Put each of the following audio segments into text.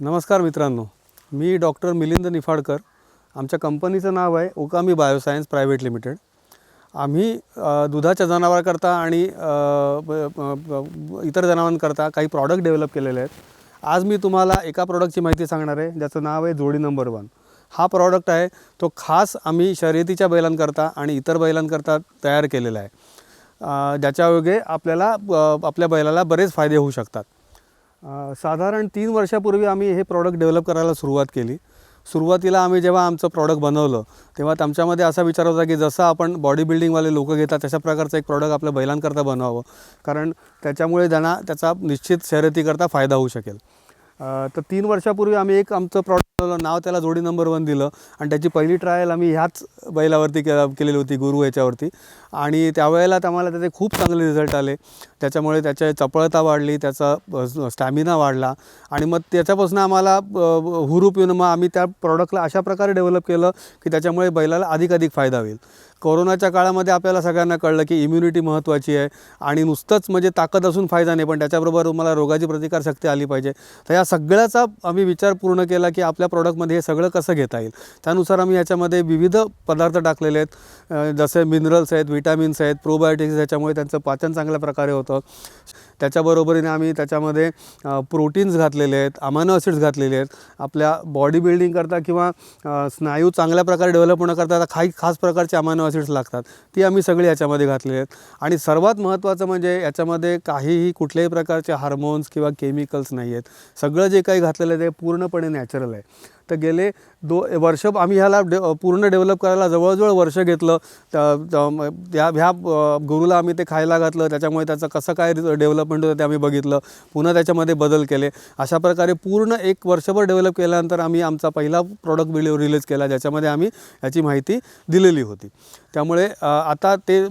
नमस्कार मित्रांनो मी डॉक्टर मिलिंद निफाडकर. आमच्या कंपनीचं नाव आहे ओकामी बायोसायन्स प्रायव्हेट लिमिटेड. आम्ही दुधाच्या जनावरांकरता आणि इतर जनावरांकरता काही प्रॉडक्ट डेव्हलप केलेले आहेत. आज मी तुम्हाला एका प्रॉडक्टची माहिती सांगणार आहे ज्याचं नाव आहे जोडी नंबर वन. हा प्रॉडक्ट आहे तो खास आम्ही शर्यतीच्या बैलांकरता आणि इतर बैलांकरता तयार केलेला आहे. ज्याच्या ज्याच्यायोगे आपल्याला आपल्या बैलाला बरेच फायदे होऊ शकतात. साधारण तीन वर्षापूर्वी आम्ही हे प्रॉडक्ट डेव्हलप करायला सुरुवात केली. सुरुवातीला आम्ही जेव्हा आमचं प्रॉडक्ट बनवलं तेव्हा आमच्यामध्ये असा विचार होता की जसं आपण बॉडी बिल्डिंगवाले लोक घेतात तशा प्रकारचं एक प्रॉडक्ट आपल्या बैलांकरता बनवावं. कारण त्याच्यामुळे त्यांना त्याचा निश्चित शर्यतीकरता फायदा होऊ शकेल. तर तीन वर्षापूर्वी आम्ही एक आमचं प्रॉडक्ट नाव त्याला जोडी नंबर वन दिलं. आणि त्याची पहिली ट्रायल आम्ही ह्याच बैलावरती के केलेली होती गुरु याच्यावरती आणि त्यावेळेला आम्हाला त्याचे खूप चांगले रिझल्ट आले. त्याच्यामुळे त्याच्या चपळता वाढली त्याचा स्टॅमिना वाढला. आणि मग त्याच्यापासून आम्हाला हुरूप येऊन मग आम्ही त्या प्रॉडक्टला अशा प्रकारे डेव्हलप केलं की त्याच्यामुळे बैलाला अधिक अधिक फायदा होईल. कोरोनाच्या काळामध्ये आपल्याला सगळ्यांना कळलं की इम्युनिटी महत्त्वाची आहे. आणि नुसतंच म्हणजे ताकद असून फायदा नाही पण त्याच्याबरोबर तुम्हाला रोगाची प्रतिकारशक्ती आली पाहिजे. तर या सगळ्याचा आम्ही विचार पूर्ण केला की आपल्या प्रॉडक्टमध्ये हे सगळं कसं घेता येईल? त्यानुसार आम्ही याच्यामध्ये विविध पदार्थ टाकलेले आहेत. जसे मिनरल्स आहेत विटॅमिन्स आहेत प्रोबायोटिक्स त्याच्यामुळे त्यांचं पाचन चांगल्या प्रकारे होतं. त्याच्याबरोबरीने आम्ही त्याच्यामध्ये प्रोटीन्स घातलेले आहेत अमानो ॲसिड्स घातलेले आहेत. आपल्या बॉडी बिल्डिंग करता किंवा स्नायू चांगल्या प्रकारे डेव्हलप होण्याकरता काही खास प्रकारचे अमानो ॲसिड्स लागतात. ती आम्ही सगळी याच्यामध्ये घातलेली आहेत. आणि सर्वात महत्त्वाचं म्हणजे याच्यामध्ये काहीही कुठल्याही प्रकारचे हार्मोन्स किंवा केमिकल्स नाही आहेत. सगळं जे काही घातलेलं आहे ते पूर्णपणे नॅचरल आहे. तर गेले दो वर्ष आम्ही ह्याला डे पूर्ण डेव्हलप करायला जवळजवळ वर्ष घेतलं. त्या- त्या- ह्या गुरुला आम्ही ते खायला घातलं. त्याच्यामुळे त्याचं कसं काय डेव्हलपमेंट होतं ते आम्ही बघितलं. पुन्हा त्याच्यामध्ये बदल केले. अशा प्रकारे पूर्ण एक वर्षभर डेव्हलप केल्यानंतर आम्ही आमचा पहिला प्रॉडक्ट व्हिडिओ रिलीज केला ज्याच्यामध्ये आम्ही याची माहिती दिलेली होती. त्यामुळे आता ते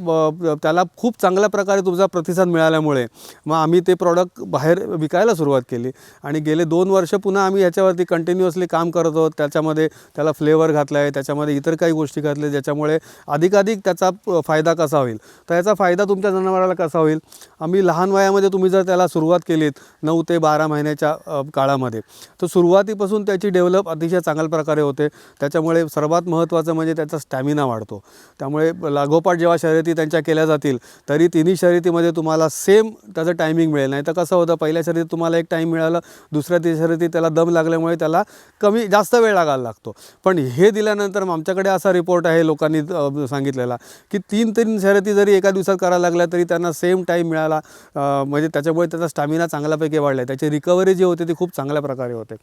त्याला खूप चांगल्या प्रकारे तुमचा प्रतिसाद मिळाल्यामुळे मग आम्ही ते प्रॉडक्ट बाहेर विकायला सुरुवात केली. आणि गेले दोन वर्ष पुन्हा आम्ही याच्यावरती कंटिन्युअसली काम करत आहोत. त्याच्यामध्ये त्याला फ्लेवर घातला आहे त्याच्यामध्ये इतर काही गोष्टी घातल्या ज्याच्यामुळे अधिकाधिक त्याचा फायदा कसा होईल? तर याचा फायदा तुमच्या जनावराला कसा होईल? आम्ही लहान वयामध्ये तुम्ही जर त्याला सुरुवात केलीत नऊ ते बारा महिन्याच्या काळामध्ये तर सुरुवातीपासून त्याची डेव्हलप अतिशय चांगल्या प्रकारे होते. त्याच्यामुळे सर्वात महत्त्वाचं म्हणजे त्याचा स्टॅमिना वाढतो. त्यामुळे लागोपाठ जेव्हा शर्यती त्यांच्या केल्या जातील तरी तिन्ही शर्यतीमध्ये तुम्हाला सेम त्याचं टायमिंग मिळेल. नाही तर कसं होतं पहिल्या शर्यतीत तुम्हाला एक टाईम मिळालं दुसऱ्या ती शर्यतीत त्याला दम लागल्यामुळे त्याला कमी जास्त वेळ लागायला लागतो. पण हे दिल्यानंतर मग आमच्याकडे असा रिपोर्ट आहे लोकांनी सांगितलेला की तीन तीन शर्यती जरी एका दिवसात करायला लागल्या तरी त्यांना सेम टाईम मिळाला. म्हणजे त्याच्यामुळे त्याचा स्टॅमिना चांगल्यापैकी वाढला आहे त्याची रिकव्हरी जी होते ती खूप चांगल्या प्रकारे होते.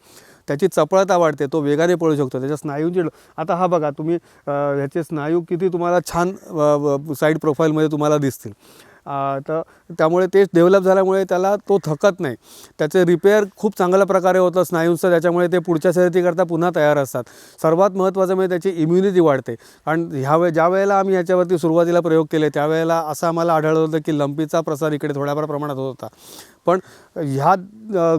त्याची चपळता वाढते तो वेगाने पळू शकतो. त्याच्या स्नायूंची आता हा बघा तुम्ही ह्याचे स्नायू किती तुम्हाला छान साईड प्रोफाईलमध्ये तुम्हाला दिसतील. तर त्यामुळे ते डेव्हलप झाल्यामुळे त्याला तो थकत नाही. त्याचे रिपेअर खूप चांगल्या प्रकारे होतं स्नायूंचं त्याच्यामुळे ते पुढच्या शर्यतीकरता पुन्हा तयार असतात. सर्वात महत्त्वाचं म्हणजे त्याची इम्युनिटी वाढते. कारण ह्या वे ज्या वेळेला आम्ही याच्यावरती सुरुवातीला प्रयोग केले त्यावेळेला असं आम्हाला आढळलं होतं की लंपीचा प्रसार इकडे थोड्याफार प्रमाणात होत होता. पण ह्या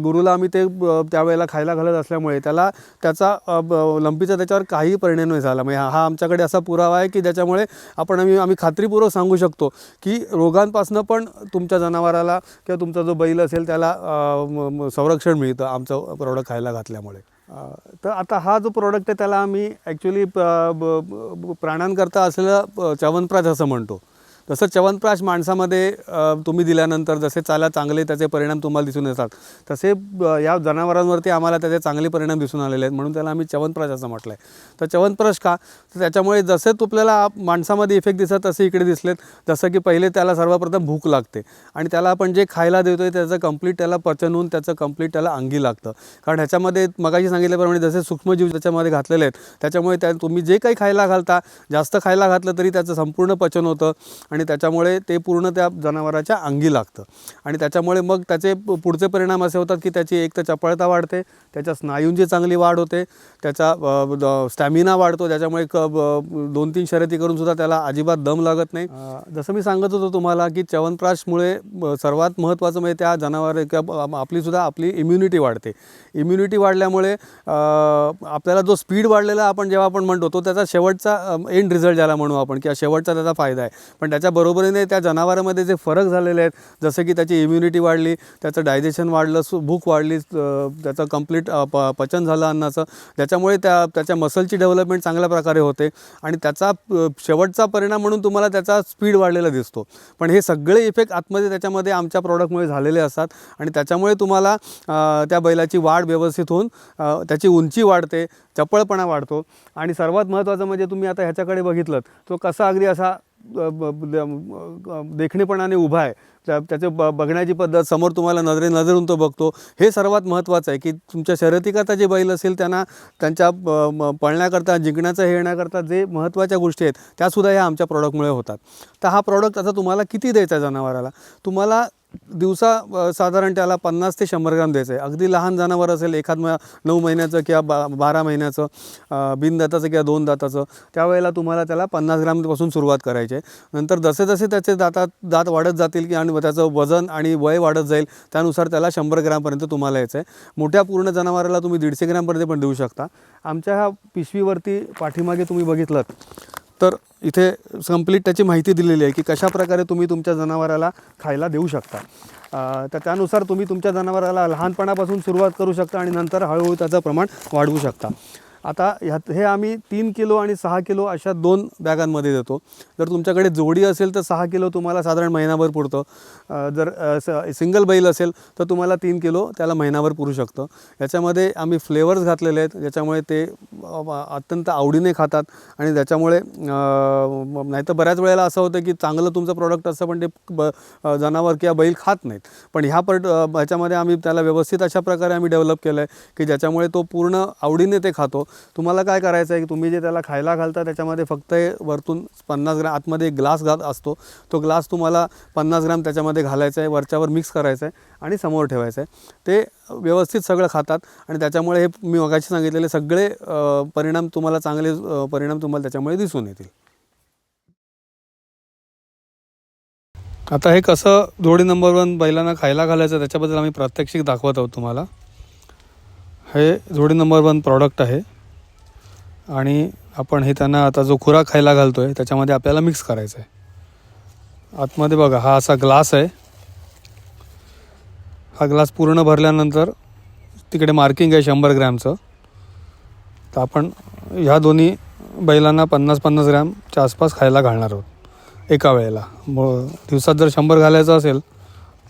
गुरुला आम्ही ते त्यावेळेला खायला घालत असल्यामुळे त्याला त्याचा ब- लंपीचा त्याच्यावर काही परिणाम नाही झाला. म्हणजे हा आमच्याकडे असा पुरावा आहे की ज्याच्यामुळे आपण आम्ही आम्ही खात्रीपूर्वक सांगू शकतो की रोगांपासून पण तुमच्या जनावराला किंवा तुमचा जो बैल असेल त्याला संरक्षण मिळतं आमचं प्रॉडक्ट खायला घातल्यामुळे. तर आता हा जो प्रॉडक्ट आहे त्याला आम्ही ॲक्च्युली प्राण्यांकरता असलेलं च्यवनप्राश असं म्हणतो. जसं च्यवनप्राश माणसामध्ये तुम्ही दिल्यानंतर जसे चाला चांगले त्याचे परिणाम तुम्हाला दिसून येतात. तसे या जनावरांवरती आम्हाला त्याचे चांगले परिणाम दिसून आलेले आहेत म्हणून त्याला आम्ही च्यवनप्राश असं म्हटलं आहे तर च्यवनप्राश का? तर त्याच्यामुळे जसे तुपल्याला माणसामध्ये इफेक्ट दिसतात तसे इकडे दिसलेत. जसं की पहिले त्याला सर्वप्रथम भूक लागते आणि त्याला आपण जे खायला देतो आहे त्याचं कंप्लीट त्याला पचन होऊन त्याचं कंप्लीट त्याला अंगी लागतं. कारण ह्याच्यामध्ये मगाशी सांगितल्याप्रमाणे जसे सूक्ष्मजीव त्याच्यामध्ये घातलेले आहेत त्याच्यामुळे त्या तुम्ही जे काही खायला घालता जास्त खायला घातलं तरी त्याचं संपूर्ण पचन होतं. आणि त्याच्यामुळे ते पूर्ण त्या जनावराच्या अंगी लागतं. आणि त्याच्यामुळे मग त्याचे पुढचे परिणाम असे होतात की त्याची एक तर चपळता वाढते त्याच्या स्नायूंची चांगली वाढ होते त्याचा स्टॅमिना वाढतो त्याच्यामुळे क दोन तीन शर्यती करून सुद्धा त्याला अजिबात दम लागत नाही. जसं मी सांगत होतो तुम्हाला की च्यवनप्राशमुळे सर्वात महत्त्वाचं म्हणजे त्या जनावर किंवा ब- आपली सुद्धा आपली इम्युनिटी वाढते. इम्युनिटी वाढल्यामुळे आपल्याला जो स्पीड वाढलेला आपण जेव्हा आपण म्हणतो तो त्याचा शेवटचा एंड रिझल्ट ज्याला म्हणू आपण किंवा शेवटचा त्याचा फायदा आहे. पण त्याच्या त्याच्या बरोबरीने त्या जनावरामध्ये जे फरक झालेले आहेत जसं की त्याची इम्युनिटी वाढली त्याचं डायजेशन वाढलं सु भूक वाढली त्याचं कंप्लीट प पचन झालं अन्नाचं. त्याच्यामुळे त्या त्याच्या मसलची डेव्हलपमेंट चांगल्या प्रकारे होते आणि त्याचा शेवटचा परिणाम म्हणून तुम्हाला त्याचा स्पीड वाढलेला दिसतो. पण हे सगळे इफेक्ट आतमध्ये त्याच्यामध्ये आमच्या प्रॉडक्टमुळे झालेले असतात आणि त्याच्यामुळे तुम्हाला त्या बैलाची वाढ व्यवस्थित होऊन त्याची उंची वाढते चपळपणा वाढतो. आणि सर्वात महत्त्वाचं म्हणजे तुम्ही आता ह्याच्याकडे बघितलं तो कसा अगदी असा देखणेपणाने उभा आहे. त्या त्याचे ब बघण्याची पद्धत समोर तुम्हाला नजरे नजरून तो बघतो. हे सर्वात महत्त्वाचं आहे की तुमच्या शर्यतीकरता जे बैल असेल त्यांना त्यांच्या पळण्याकरता जिंकण्याचं हे येण्याकरता जे महत्त्वाच्या गोष्टी आहेत त्यासुद्धा ह्या आमच्या प्रॉडक्टमुळे होतात. तर हा प्रॉडक्ट आता तुम्हाला किती द्यायचा जनावराला? तुम्हाला दिवसा साधारण त्याला पन्नास ते शंभर ग्राम द्यायचं आहे अगदी लहान जनावर असेल एखाद म नऊ महिन्याचं किंवा बा बारा महिन्याचं अ, बिनदाताचं किंवा दोन दाताचं त्यावेळेला तुम्हाला त्याला पन्नास ग्रामपासून सुरुवात करायची आहे नंतर जसे जसे त्याचे दातात दात वाढत जातील की आणि त्याचं वजन आणि वय वाढत जाईल त्यानुसार त्याला शंभर ग्रामपर्यंत तुम्हाला यायचं आहे मोठ्या पूर्ण जनावराला तुम्ही दीडशे ग्रामपर्यंत पण देऊ शकता. आमच्या ह्या पिशवीवरती पाठीमागे तुम्ही बघितलं तर इथे कंप्लीट त्याची माहिती दिलेली आहे की कशाप्रकारे तुम्ही तुमच्या जनावराला खायला देऊ शकता. तर त्यानुसार तुम्ही तुमच्या जनावराला लहानपणापासून सुरुवात करू शकता आणि नंतर हळूहळू त्याचं प्रमाण वाढवू शकता. आता ह्यात हे आम्ही तीन किलो आणि सहा किलो अशा दोन बॅगांमध्ये देतो. जर तुमच्याकडे जोडी असेल तर सहा किलो तुम्हाला साधारण महिनाभर पुरतं. जर स- सिंगल बैल असेल तर तुम्हाला तीन किलो त्याला महिनाभर पुरू शकतं. याच्यामध्ये आम्ही फ्लेवर्स घातलेले आहेत ज्याच्यामुळे ते अत्यंत आवडीने खातात आणि त्याच्यामुळे नाही तर बऱ्याच वेळेला असं होतं की चांगलं तुमचं प्रॉडक्ट असतं पण ते ब जनावर किंवा बैल खात नाहीत. पण ह्या पर ह्याच्यामध्ये आम्ही त्याला व्यवस्थित अशा प्रकारे आम्ही डेव्हलप केलं आहे की ज्याच्यामुळे तो पूर्ण आवडीने ते खातो. तुम्हाला काय करायचं आहे की तुम्ही जे त्याला खायला घालता त्याच्यामध्ये फक्त वरतून पन्नास ग्राम आतमध्ये एक ग्लास घात असतो. तो ग्लास तुम्हाला पन्नास ग्राम त्याच्यामध्ये घालायचा आहे वरच्यावर मिक्स करायचं आहे. आणि समोर ठेवायचं आहे. ते व्यवस्थित सगळं खातात आणि त्याच्यामुळे हे मी मगाशी सांगितलेले सगळे परिणाम तुम्हाला चांगले परिणाम तुम्हाला त्याच्यामुळे दिसून येतील. आता हे कसं जोडी नंबर वन बैलांना खायला घालायचं त्याच्याबद्दल आम्ही प्रात्यक्षिक दाखवत आहोत तुम्हाला. हे जोडी नंबर वन प्रॉडक्ट आहे. आणि आपण हे त्यांना आता जो खुराक खायला घालतो आहे त्याच्यामध्ये आपल्याला मिक्स करायचं आहे आतमध्ये बघा हा असा ग्लास आहे. हा ग्लास पूर्ण भरल्यानंतर तिकडे मार्किंग आहे शंभर ग्रॅमचं. तर आपण ह्या दोन्ही बैलांना पन्नास पन्नास ग्रॅमच्या आसपास खायला घालणार आहोत. एका वेळेला. मग दिवसात जर शंभर घालायचं असेल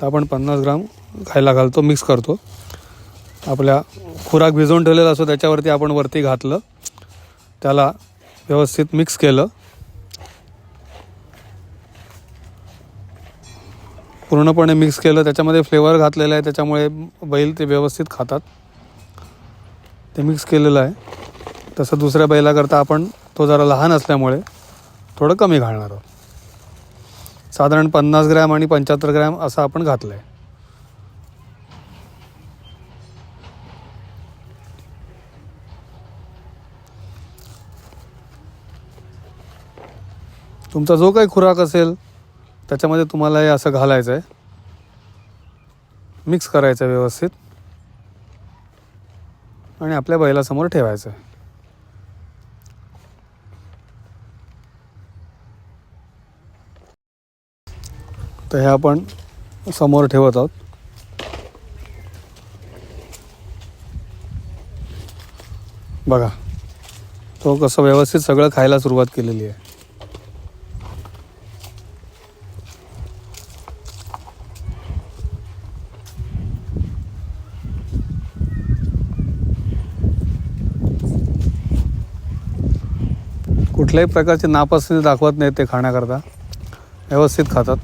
तर आपण पन्नास ग्राम खायला घालतो मिक्स करतो. आपल्या खुराक भिजवून ठेवलेला असतो त्याच्यावरती आपण वरती घातलं. त्याला व्यवस्थित मिक्स केलं. पूर्णपणे मिक्स केलं. त्याच्यामध्ये फ्लेवर घातलेला आहे. त्याच्यामुळे बैल ते व्यवस्थित खातात. ते मिक्स केलेलं आहे. तसं दुसऱ्या बैलाकरता आपण तो जरा लहान असल्यामुळे थोडं कमी घालणार आहोत. साधारण पन्नास ग्रॅम आणि पंच्याहत्तर ग्रॅम असं आपण घातलं आहे तुमचा जो काही खुराक असेल त्याच्यामध्ये तुम्हाला हे असं घालायचं आहे मिक्स करायचं आहे व्यवस्थित. आणि आपल्या बैलासमोर ठेवायचं आहे तर हे आपण समोर ठेवत आहोत. बघा तो कसं व्यवस्थित सगळं खायला सुरुवात केलेली आहे. कुठल्याही प्रकारची नापसंती दाखवत नाहीत ते खाण्याकरता. व्यवस्थित खातात.